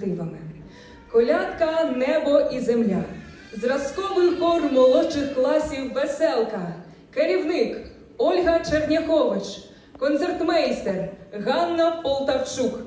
Тивами. Колядка, небо і земля. Зразковий хор молодших класів Веселка. Керівник Ольга Черняхович. Концертмейстер Ганна Полтавчук.